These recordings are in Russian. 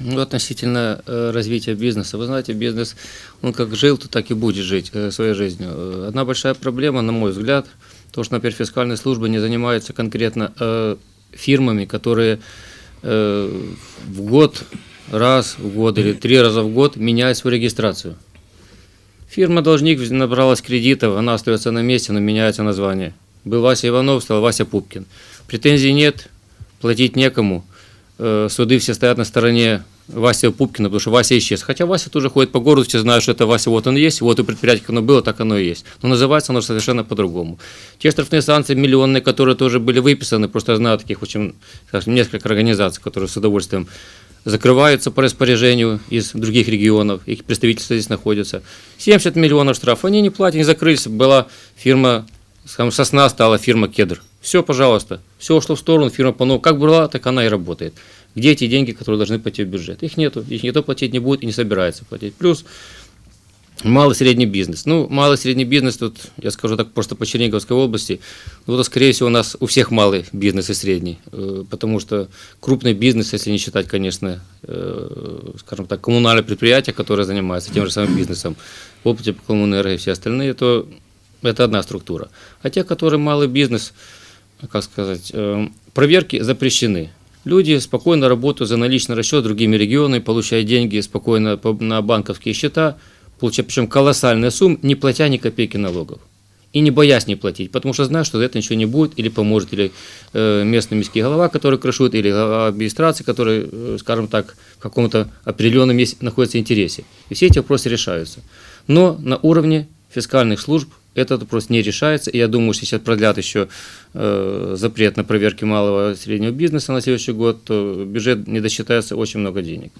Ну, относительно э, развития бизнеса. Вы знаете, бизнес, он как жил, то так и будет жить э, своей жизнью. Э, Одна большая проблема, на мой взгляд, то, что, например, фискальная служба не занимается конкретно фирмами, которые в год, раз в год или три раза в год меняют свою регистрацию. Фирма должник набралась кредитов, она остается на месте, но меняется название. Был Вася Иванов, стал Вася Пупкин. Претензий нет, платить некому. Э, Суды все стоят на стороне Вася Пупкина, потому что Вася исчез. Хотя Вася тоже ходит по городу, все знают, что это Вася, вот он есть, вот и предприятие, как оно было, так оно и есть. Но называется оно совершенно по-другому. Те штрафные санкции миллионные, которые тоже были выписаны, просто знаю таких очень, скажем, несколько организаций, которые с удовольствием закрываются по распоряжению из других регионов, их представительства здесь находятся. 70 миллионов штрафов, они не платят, не закрылись. Была фирма, скажем, Сосна стала фирма Кедр. Все, пожалуйста, все ушло в сторону, фирма по как была, так она и работает. Где эти деньги, которые должны пойти в бюджет? Их нету, их никто платить не будет и не собирается платить. Плюс малый средний бизнес. Ну, малый средний бизнес, тут, я скажу так, просто по Черниговской области, ну, это, скорее всего, у нас у всех малый бизнес и средний, э, потому что крупный бизнес, если не считать, конечно, э, скажем так, коммунальные предприятия, которые занимаются тем же самым бизнесом, опыте по коммунэнерго и все остальные, то это одна структура. А те, которые малый бизнес, как сказать, э, проверки запрещены. Люди спокойно работают за наличный расчет другими регионами, получая деньги спокойно по- на банковские счета, получая причем колоссальные суммы, не платя ни копейки налогов. И не боясь не платить, потому что знают, что за это ничего не будет, или поможет, или э, местный міський голова, который крышует, или глава администрации, который, э, скажем так, в каком-то определенном месте находится интересе. И все эти вопросы решаются. Но на уровне фискальных служб этот вопрос не решается. И я думаю, что сейчас продлят еще э, запрет на проверки малого и среднего бизнеса на следующий год, то бюджет не досчитается очень много денег.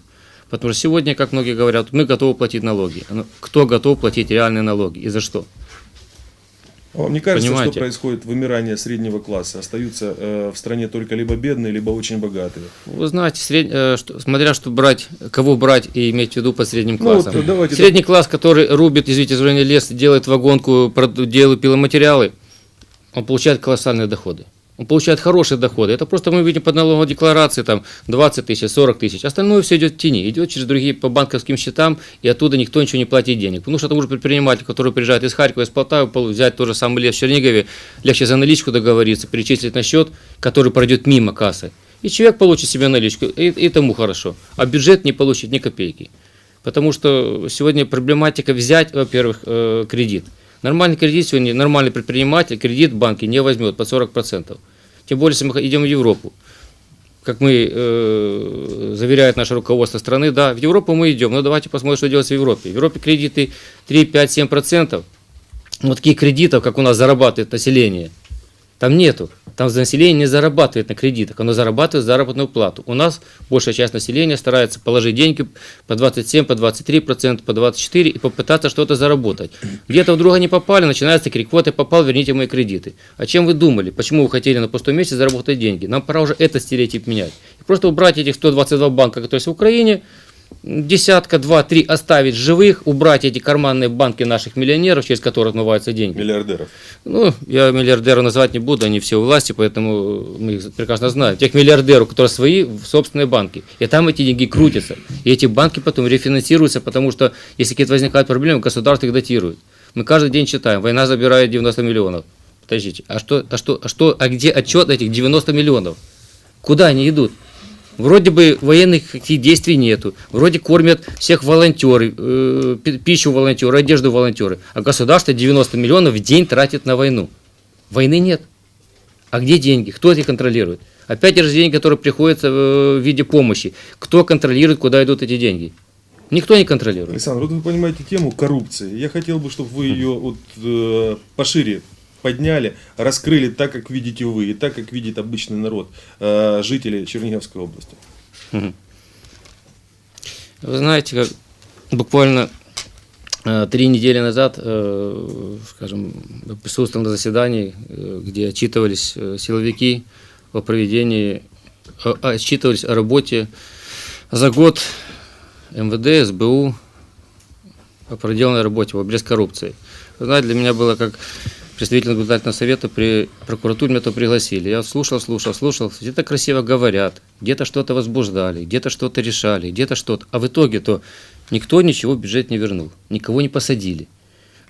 Потому что сегодня, как многие говорят, мы готовы платить налоги. Но кто готов платить реальные налоги и за что? Вам не кажется, Понимаете? что происходит вымирание среднего класса? Остаются э, в стране только либо бедные, либо очень богатые. Вы знаете, сред- э, что- смотря что брать, кого брать и иметь в виду под средним Ну, вот, классом. давайте Средний класс, который рубит, извините, зрение лес, делает вагонку, делает пиломатериалы, он получает колоссальные доходы. Он получает хорошие доходы. Это просто мы видим по налоговой декларации там 20 тысяч, 40 тысяч. Остальное все идет в тени, идет через другие по банковским счетам, и оттуда никто ничего не платит денег. Потому что тому же предприниматель, который приезжает из Харькова, из Полтавы, пол- взять тот же самый лес в Чернигове, легче за наличку договориться, перечислить на счет, который пройдет мимо кассы. И человек получит себе наличку, и, и тому хорошо. А бюджет не получит ни копейки. Потому что сегодня проблематика взять, во-первых, э, кредит. Нормальный кредит сегодня, нормальный предприниматель кредит в банке не возьмет под 40%. Тем более, если мы идем в Европу. Как мы, э, заверяет наше руководство страны, да, в Европу мы идем, но давайте посмотрим, что делается в Европе. В Европе кредиты 3, 5, 7%. Вот таких кредитов, как у нас зарабатывает население, там нету. Там население не зарабатывает на кредитах, оно зарабатывает заработную плату. У нас большая часть населения старается положить деньги по 27, по 23 процента, по 24 и попытаться что-то заработать. Где-то вдруг они попали, начинается крик, вот я попал, верните мои кредиты. А чем вы думали? Почему вы хотели на пустом месте заработать деньги? Нам пора уже этот стереотип менять. И просто убрать этих 122 банка, которые есть в Украине, десятка, два, три оставить живых, убрать эти карманные банки наших миллионеров, через которые отмываются деньги. Миллиардеров. Ну, я миллиардера назвать не буду, они все у власти, поэтому мы их прекрасно знаем. Тех миллиардеров, которые свои в собственные банки. И там эти деньги крутятся. И эти банки потом рефинансируются, потому что если какие-то возникают проблемы, государство их датирует. Мы каждый день читаем, война забирает 90 миллионов. Подождите, а что, а что, а что, а где отчет этих 90 миллионов? Куда они идут? Вроде бы военных каких действий нету, вроде кормят всех волонтеры, э, пи- пищу волонтеры, одежду волонтеры, а государство 90 миллионов в день тратит на войну. Войны нет. А где деньги? Кто их контролирует? Опять же деньги, которые приходят э, в виде помощи. Кто контролирует, куда идут эти деньги? Никто не контролирует. Александр, вот вы понимаете тему коррупции. Я хотел бы, чтобы вы ее вот, э, пошире подняли, раскрыли так, как видите вы, и так, как видит обычный народ, э, жители Черниговской области. Вы знаете, как буквально э, три недели назад, э, скажем, присутствовал на заседании, где отчитывались силовики о проведении, отчитывались о работе за год МВД, СБУ, о проделанной работе с коррупцией. Вы знаете, для меня было как представитель наблюдательного совета при прокуратуре меня то пригласили. Я слушал, слушал, слушал. Где-то красиво говорят, где-то что-то возбуждали, где-то что-то решали, где-то что-то. А в итоге-то никто ничего в бюджет не вернул, никого не посадили.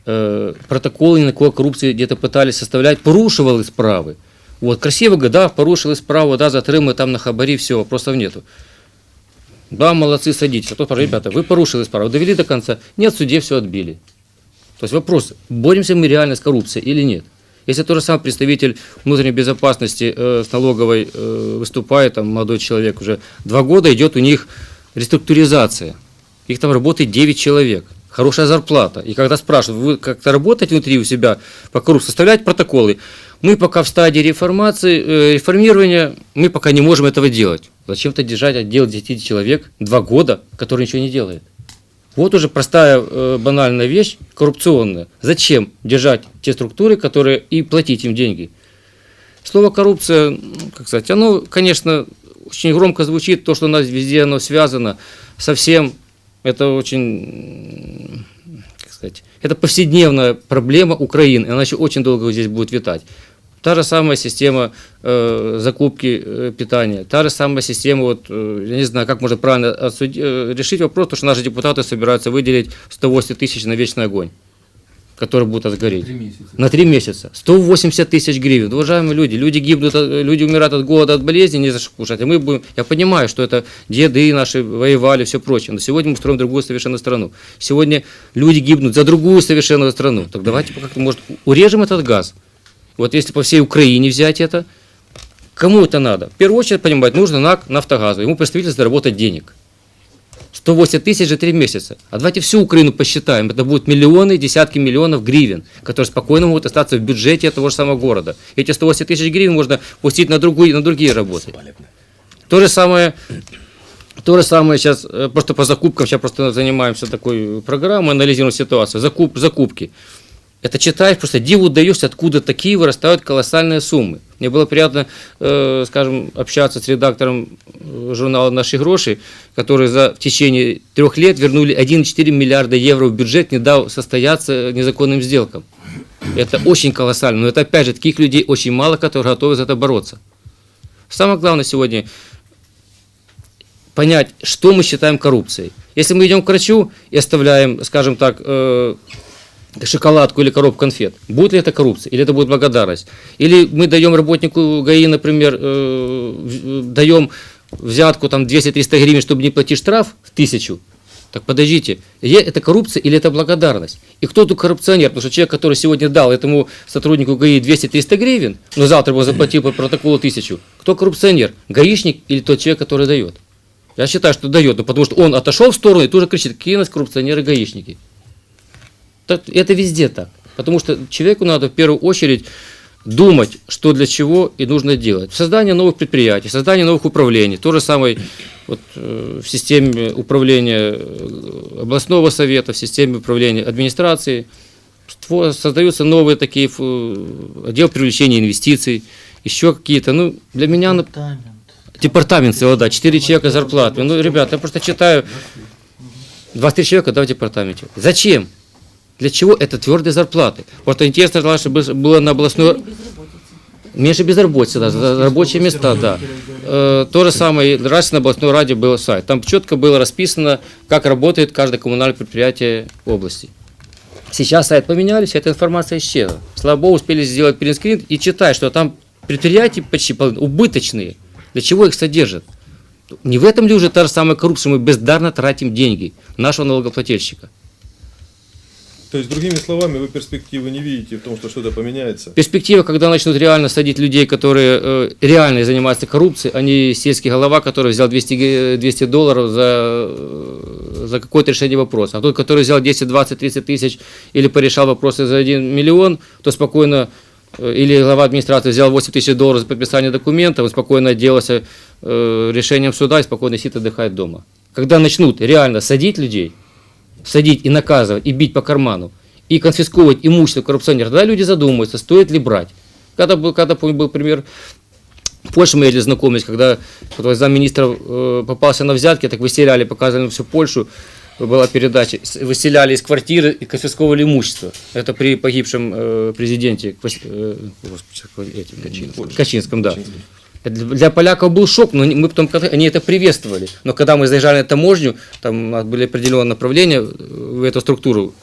Э, протоколы на кого коррупции где-то пытались составлять, порушували справи. Вот, красиво, да, порушили справу, да, затримали там на хабарі, все, вопросов нету. Да, молодцы, садитесь. А то, ребята, вы порушили справу, довели до конца. Нет, в суде все отбили. То есть вопрос, боремся мы реально с коррупцией или нет? Если тот же самый представитель внутренней безопасности э, с налоговой э, выступает, там молодой человек уже два года идет у них реструктуризация. Их там работает 9 человек. Хорошая зарплата. И когда спрашивают, вы как-то работаете внутри у себя по коррупции, составлять протоколы. Мы пока в стадии реформации, э, реформирования, мы пока не можем этого делать. Зачем-то держать отдел 10 человек два года, который ничего не делает. Вот уже простая э, банальная вещь, коррупционная. Зачем держать те структуры, которые и платить им деньги? Слово коррупция, ну, как сказать, оно, конечно, очень громко звучит, то, что у нас везде оно связано со всем, это очень, как сказать, это повседневная проблема Украины, она еще очень долго здесь будет витать. Та же самая система э, закупки э, питания, та же самая система, вот, э, я не знаю, как можно правильно отсуди- э, решить вопрос, то, что наши депутаты собираются выделить 180 тысяч на вечный огонь, который будет отгореть. На три месяца. 180 тысяч гривен. Уважаемые люди, люди гибнут, люди умирают от голода, от болезни, не за что кушать. А мы будем, я понимаю, что это деды наши воевали, все прочее. Но сегодня мы строим другую совершенно страну. Сегодня люди гибнут за другую совершенно страну. Так давайте как-то, может, урежем этот газ. Вот если по всей Украине взять это, кому это надо? В первую очередь, понимать, нужно НАК Нафтогазу. Ему представитель заработать денег. 180 тысяч за три месяца. А давайте всю Украину посчитаем. Это будут миллионы, десятки миллионов гривен, которые спокойно могут остаться в бюджете того же самого города. Эти 180 тысяч гривен можно пустить на, другую, на другие работы. То же самое, то же самое сейчас, э, просто по закупкам, сейчас просто занимаемся такой программой, анализируем ситуацию. Закуп, закупки. Это читаешь, просто диву даешься, откуда такие вырастают колоссальные суммы. Мне было приятно, э, скажем, общаться с редактором э, журнала «Наши гроши», который за, в течение трех лет вернули 1,4 миллиарда евро в бюджет, не дав состояться незаконным сделкам. Это очень колоссально. Но это, опять же, таких людей очень мало, которые готовы за это бороться. Самое главное сегодня понять, что мы считаем коррупцией. Если мы идем к врачу и оставляем, скажем так, э, шоколадку или коробку конфет, будет ли это коррупция, или это будет благодарность? Или мы даем работнику ГАИ, например, э, в- даем взятку там 200-300 гривен, чтобы не платить штраф в тысячу, так подождите, это коррупция или это благодарность? И кто тут коррупционер? Потому что человек, который сегодня дал этому сотруднику ГАИ 200-300 гривен, но завтра бы заплатил по протоколу тысячу, кто коррупционер? Гаишник или тот человек, который дает? Я считаю, что дает, ну, потому что он отошел в сторону и тоже кричит, какие у нас коррупционеры-гаишники. Это везде так. Потому что человеку надо в первую очередь думать, что для чего и нужно делать. Создание новых предприятий, создание новых управлений. То же самое вот, э, в системе управления э, областного совета, в системе управления администрации. Создаются новые такие отдел привлечения инвестиций, еще какие-то. Ну, для меня, Департамент. Департамент всего, да, 4 человека зарплаты. Ну, ребята, я просто читаю, 23 человека, да, в департаменте. Зачем? Для чего это твердые зарплаты? Вот интересно, было на областной... Меньше безработицы, да, за- рабочие места, да. Э, то же самое, раньше на областной раде был сайт. Там четко было расписано, как работает каждое коммунальное предприятие области. Сейчас сайт поменяли, вся эта информация исчезла. Слава богу, успели сделать принтскрин и читать, что там предприятия почти убыточные. Для чего их содержат? Не в этом ли уже та же самая коррупция, мы бездарно тратим деньги нашего налогоплательщика? То есть, другими словами, вы перспективы не видите в том, что что-то поменяется. Перспектива, когда начнут реально садить людей, которые э, реально занимаются коррупцией, а не сельский голова, который взял 200, ге- 200 долларов за, э, за какое-то решение вопроса. А тот, который взял 10, 20, 30 тысяч или порешал вопросы за 1 миллион, то спокойно, э, или глава администрации взял 8 тысяч долларов за подписание документов, он спокойно отделался э, решением суда и спокойно сидит отдыхает дома. Когда начнут реально садить людей, садить и наказывать, и бить по карману, и конфисковывать имущество коррупционеров, тогда люди задумаются, стоит ли брать. Когда был, когда помню, был пример, в Польше мы ездили знакомились, когда вот замминистра э, попался на взятки, так выселяли, показывали всю Польшу, была передача, выселяли из квартиры и конфисковывали имущество. Это при погибшем э, президенте э, господи, этим, Качинском. Качинском, да. Качинском. Для поляков был шок, но мы потом, они это приветствовали. Но когда мы заезжали на таможню, там у нас были определенные направления в эту структуру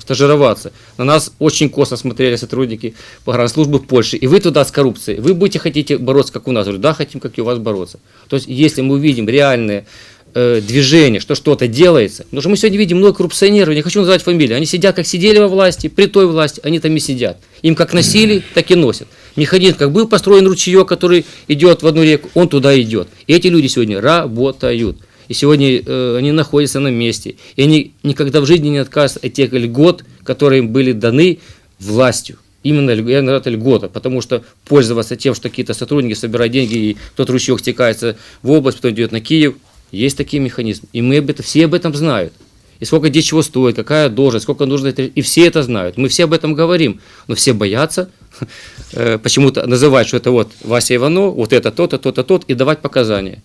стажироваться. На нас очень косо смотрели сотрудники погранслужбы в Польше. И вы туда с коррупцией. Вы будете хотите бороться, как у нас? Я говорю, да, хотим, как и у вас бороться. То есть, если мы увидим реальные э, движение, что что-то делается. Потому что мы сегодня видим много коррупционеров, не хочу называть фамилии, они сидят, как сидели во власти, при той власти, они там и сидят. Им как носили, так и носят. Механизм, как был построен ручеек, который идет в одну реку, он туда идет. И эти люди сегодня работают. И сегодня э, они находятся на месте. И они никогда в жизни не отказываются от тех льгот, которые им были даны властью. Именно это льгота, потому что пользоваться тем, что какие-то сотрудники собирают деньги, и тот ручеек стекается в область, потом идет на Киев, есть такие механизмы. И мы об этом, все об этом знают. И сколько где чего стоит, какая должность, сколько нужно, и все это знают. Мы все об этом говорим, но все боятся э, почему-то называть, что это вот Вася Иванов, вот это то-то, то-то, тот, и давать показания.